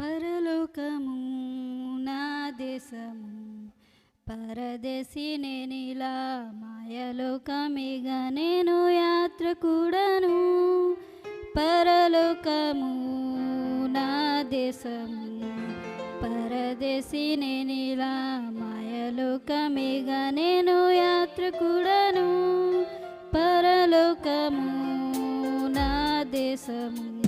పరలోకము నా దేశము. పరదేశి నేనిలా మాయలోకమిగా నేను యాత్ర కూడాను పరలోకము నా దేశము. పరదేశి నేనిలా మాయలోకమిగా నేను యాత్ర కూడాను పరలోకము నా దేశము.